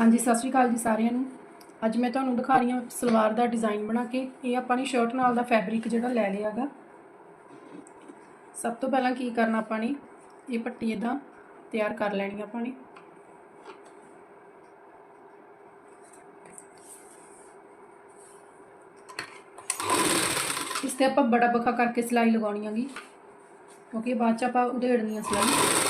ਹਾਂਜੀ, ਸਤਿ ਸ਼੍ਰੀ ਅਕਾਲ ਜੀ ਸਾਰਿਆਂ ਨੂੰ। ਅੱਜ ਮੈਂ ਤੁਹਾਨੂੰ ਦਿਖਾ ਰਹੀ ਹਾਂ ਸਲਵਾਰ ਦਾ ਡਿਜ਼ਾਈਨ ਬਣਾ ਕੇ। ਇਹ ਆਪਾਂ ਨੇ ਸ਼ਰਟ ਨਾਲ ਦਾ ਫੈਬਰਿਕ ਜਿਹੜਾ ਲੈ ਲਿਆਗਾ ਸਭ ਤੋਂ ਪਹਿਲਾਂ ਕੀ ਕਰਨਾ ਆਪਾਂ ਨੇ, ਇਹ ਪੱਟੀ ਇਦਾਂ ਤਿਆਰ ਕਰ ਲੈਣੀ ਆਪਾਂ ਨੇ। ਇਸ ਤੇ ਆਪਾਂ ਬੜਾ ਬਖਾ ਕਰਕੇ ਸਿਲਾਈ ਲਗਾਉਣੀ ਹੈਗੀ। ਕਿਉਂਕਿ ਬਾਅਦ ਚ ਆਪਾਂ ਉਧੇੜਨੀ ਆ ਸਿਲਾਈ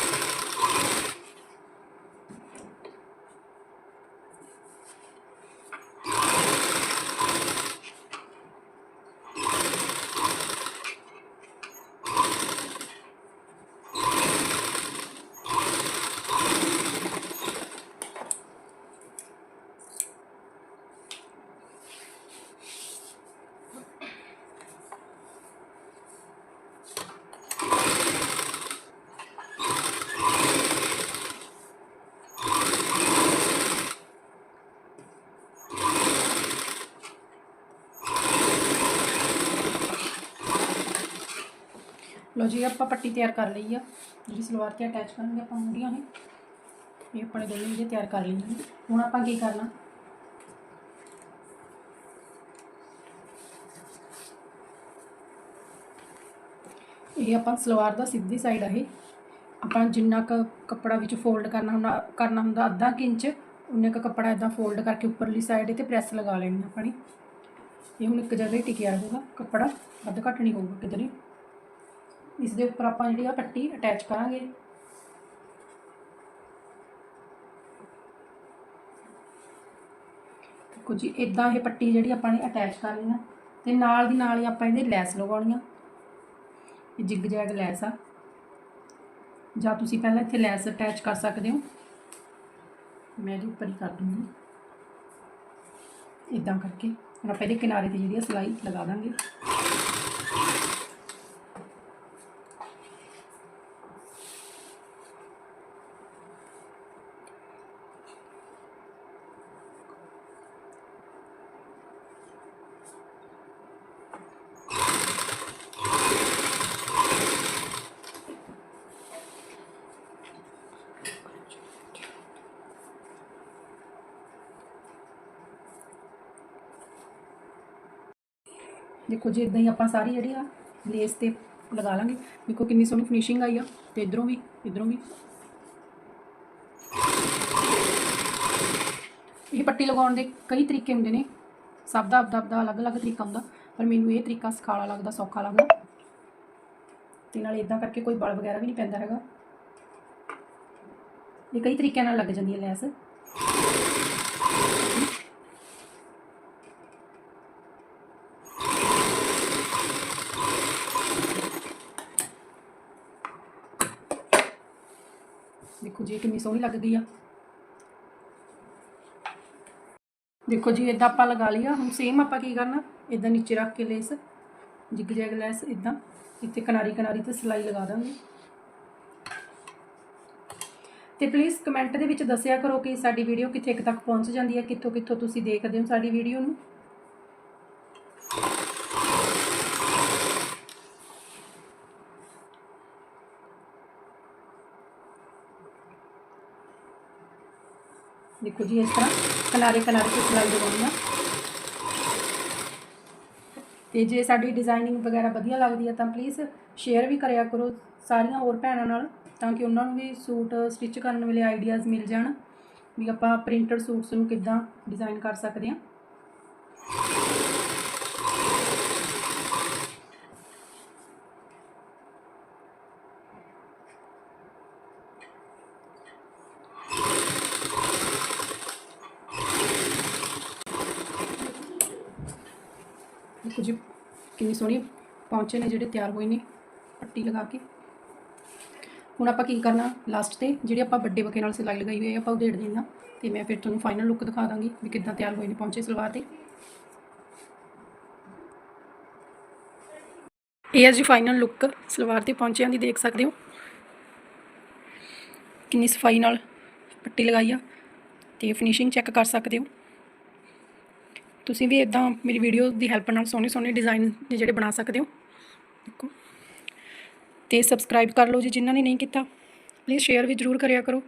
ਲੋ ਜੀ, ਆਪਾਂ ਪੱਟੀ ਤਿਆਰ ਕਰ ਲਈ ਆ। ਜਿਹੜੀ ਸਲਵਾਰ ਤੇ ਅਟੈਚ ਕਰਾਂਗੇ ਆਪਾਂ ਮੁੰਡੀਆਂ ਨੇ, ਇਹ ਆਪਣੇ ਦੋਨੇ ਜਿਹੜੇ ਤਿਆਰ ਕਰ ਲਈਆਂ ਨੇ ਹੁਣ ਆਪਾਂ ਕੀ ਕਰਨਾ? ਇਹ ਆਪਾਂ ਸਲਵਾਰ ਦਾ ਸਿੱਧੀ ਸਾਈਡ ਆ ਇਹ। ਆਪਾਂ ਜਿੰਨਾ ਕ ਕੱਪੜਾ ਵਿੱਚ ਫੋਲਡ ਕਰਨਾ ਹੁੰਦਾ ਕਰਨਾ ਹੁੰਦਾ ਅੱਧਾ ਕੁ ਇੰਚ, ਉਨੇ ਕ ਕੱਪੜਾ ਇਦਾਂ ਫੋਲਡ ਕਰਕੇ ਉੱਪਰਲੀ ਸਾਈਡ ਤੇ ਪ੍ਰੈਸ ਲਗਾ ਲੈਣੀ ਆ ਆਪਣੀ ਇਹ ਹੁਣ ਇੱਕ ਜਗ੍ਹਾ ਹੀ ਟਿਕਿਆ ਰਹੂਗਾ, ਕੱਪੜਾ ਵੱਧ ਘੱਟ ਨਹੀਂ ਹੋਊਗਾ ਕਿਧਰੇ। ਇਸ ਦੇ ਉੱਪਰ ਆਪਾਂ ਜਿਹੜੀ ਆ ਪੱਟੀ ਅਟੈਚ ਕਰਾਂਗੇ। ਦੇਖੋ ਜੀ ਇਦਾਂ ਇਹ ਪੱਟੀ ਜਿਹੜੀ ਆਪਾਂ ਨੇ ਅਟੈਚ ਕਰਨੀ ਆ ਤੇ ਨਾਲ ਦੀ ਨਾਲ ਹੀ ਆਪਾਂ ਇਹਦੇ ਲੈਸ ਲਗਾਉਣੀ ਆ ਇਹ ਜਿਗ ਜੈਗ ਲੈਸ ਆ। ਜਾਂ ਤੁਸੀਂ ਪਹਿਲਾਂ ਇੱਥੇ ਲੈਸ ਅਟੈਚ ਕਰ ਸਕਦੇ ਹੋ। ਮੈਂ ਇਹਦੇ ਉੱਪਰ ਹੀ ਕਰ ਦੂੰਗੀ। ਇਦਾਂ ਕਰਕੇ ਹੁਣ ਆਪਾਂ ਇਹਦੇ ਕਿਨਾਰੇ ਤੇ ਜਿਹੜੀ ਆ ਸਿਲਾਈ ਲਗਾ ਦਾਂਗੇ। ਦੇਖੋ ਜੀ ਇਦਾਂ ਹੀ ਆਪਾਂ ਸਾਰੀ ਜਿਹੜੀ ਆ ਲੇਸ ਤੇ ਲਗਾ ਲਾਂਗੇ। ਦੇਖੋ ਕਿੰਨੀ ਸੋਹਣੀ ਫਿਨਿਸ਼ਿੰਗ ਆਈ ਆ ਤੇ ਇਧਰੋਂ ਵੀ ਇਧਰੋਂ ਵੀ। ਇਹ ਪੱਟੀ ਲਗਾਉਣ ਦੇ ਕਈ ਤਰੀਕੇ ਹੁੰਦੇ ਨੇ। ਸਭ ਦਾ ਆਪਦਾ ਆਪਦਾ ਅਲੱਗ-ਅਲੱਗ ਤਰੀਕਾ ਹੁੰਦਾ, ਪਰ ਮੈਨੂੰ ਇਹ ਤਰੀਕਾ ਸਖਾਲਾ ਲੱਗਦਾ, ਸੌਖਾ ਲੱਗਦਾ। ਤੇ ਨਾਲ ਇਦਾਂ ਕਰਕੇ ਕੋਈ ਬਲ ਵਗੈਰਾ ਵੀ ਨਹੀਂ ਪੈਂਦਾ ਹੈਗਾ। ਇਹ ਕਈ ਤਰੀਕਿਆਂ ਨਾਲ ਲੱਗ ਜਾਂਦੀ ਹੈ ਲੈਸ। ਦੇਖੋ ਜੀ ਕਿੰਨੀ ਸੋਹਣੀ ਲੱਗ ਗਈ ਆ। ਦੇਖੋ ਜੀ ਇਦਾਂ ਆਪਾਂ ਲਗਾ ਲਿਆ ਹੁਣ ਸੇਮ ਆਪਾਂ ਕੀ ਕਰਨਾ? ਇਦਾਂ ਨੀਚੇ ਰੱਖ ਕੇ ਲੇਸ ਜਿਗ ਜੈਗ ਲੈਸ ਇਦਾਂ ਇੱਥੇ ਕਿਨਾਰੀ ਕਿਨਾਰੀ ਤੇ ਸਿਲਾਈ ਲਗਾ ਦਾਂਗੇ। ਤੇ ਪਲੀਜ਼ ਕਮੈਂਟ ਦੇ ਵਿੱਚ ਦੱਸਿਆ ਕਰੋ ਕਿ ਸਾਡੀ ਵੀਡੀਓ ਕਿੱਥੇ ਕੁ ਤੱਕ ਪਹੁੰਚ ਜਾਂਦੀ ਹੈ ਕਿੱਥੋਂ ਕਿੱਥੋਂ ਤੁਸੀਂ ਦੇਖਦੇ ਹੋ ਸਾਡੀ ਵੀਡੀਓ ਨੂੰ। ਦੇਖੋ ਜੀ, ਇਸ ਤਰ੍ਹਾਂ ਕਿਨਾਰੇ ਕਿਨਾਰੇ ਤੇ ਸਿਲਾਈ ਲਗਾਉਣੀ ਆ ਤੇ ਜੇ ਸਾਡੀ ਡਿਜ਼ਾਈਨਿੰਗ ਵਗੈਰਾ ਵਧੀਆ ਲੱਗਦੀ ਹੈ ਤਾਂ ਪਲੀਜ਼ ਸ਼ੇਅਰ ਵੀ ਕਰਿਆ ਕਰੋ ਸਾਰੀਆਂ ਹੋਰ ਭੈਣਾਂ ਨਾਲ, ਤਾਂ ਕਿ ਉਹਨਾਂ ਨੂੰ ਵੀ ਸੂਟ ਸਟਿਚ ਕਰਨ ਵੇਲੇ ਆਈਡੀਆਜ਼ ਮਿਲ ਜਾਣ ਵੀ ਆਪਾਂ ਪ੍ਰਿੰਟਡ ਸੂਟਸ ਨੂੰ ਕਿੱਦਾਂ ਡਿਜ਼ਾਈਨ ਕਰ ਸਕਦੇ ਹਾਂ। ਦੇਖੋ ਜੀ ਕਿੰਨੀ ਸੋਹਣੀ ਪਹੁੰਚੇ ਨੇ ਜਿਹੜੇ ਤਿਆਰ ਹੋਏ ਨੇ ਪੱਟੀ ਲਗਾ ਕੇ। ਹੁਣ ਆਪਾਂ ਕੀ ਕਰਨਾ ਲਾਸਟ ਤੇ, ਜਿਹੜੀ ਆਪਾਂ ਵੱਡੇ ਬਕੇ ਨਾਲ ਸਿਲਾਈ ਲਗਾਈ ਹੋਈ ਹੈ ਆਪਾਂ ਉਧੇੜ ਦੇਣਾ ਤੇ ਮੈਂ ਫਿਰ ਤੁਹਾਨੂੰ ਫਾਈਨਲ ਲੁੱਕ ਦਿਖਾ ਦਾਂਗੀ ਵੀ ਕਿੱਦਾਂ ਤਿਆਰ ਹੋਏ ਨੇ ਪਹੁੰਚੇ ਸਲਵਾਰ ਤੇ। ਇਹ ਹੈ ਜੀ ਫਾਈਨਲ ਲੁੱਕ ਸਲਵਾਰ ਤੇ ਪਹੁੰਚਿਆਂ ਦੀ, ਦੇਖ ਸਕਦੇ ਹੋ। ਕਿੰਨੀ ਸਫ਼ਾਈ ਨਾਲ ਪੱਟੀ ਲਗਾਈ ਆ। ਤੇ ਫਿਨਿਸ਼ਿੰਗ ਚੈੱਕ ਕਰ ਸਕਦੇ ਹੋ। ਤੁਸੀਂ ਵੀ ਇਦਾਂ ਮੇਰੀ ਵੀਡੀਓ ਦੀ ਹੈਲਪ ਨਾਲ ਸੋਹਣੇ ਸੋਹਣੇ ਡਿਜ਼ਾਈਨ ਨੇ ਜਿਹੜੇ ਬਣਾ ਸਕਦੇ ਹੋ। ਦੇਖੋ। ਤੇ ਸਬਸਕ੍ਰਾਈਬ ਕਰ ਲਓ ਜੀ ਜਿਨ੍ਹਾਂ ਨੇ ਨਹੀਂ ਕੀਤਾ। ਪਲੀਜ਼ ਸ਼ੇਅਰ ਵੀ ਜ਼ਰੂਰ ਕਰਿਆ ਕਰੋ।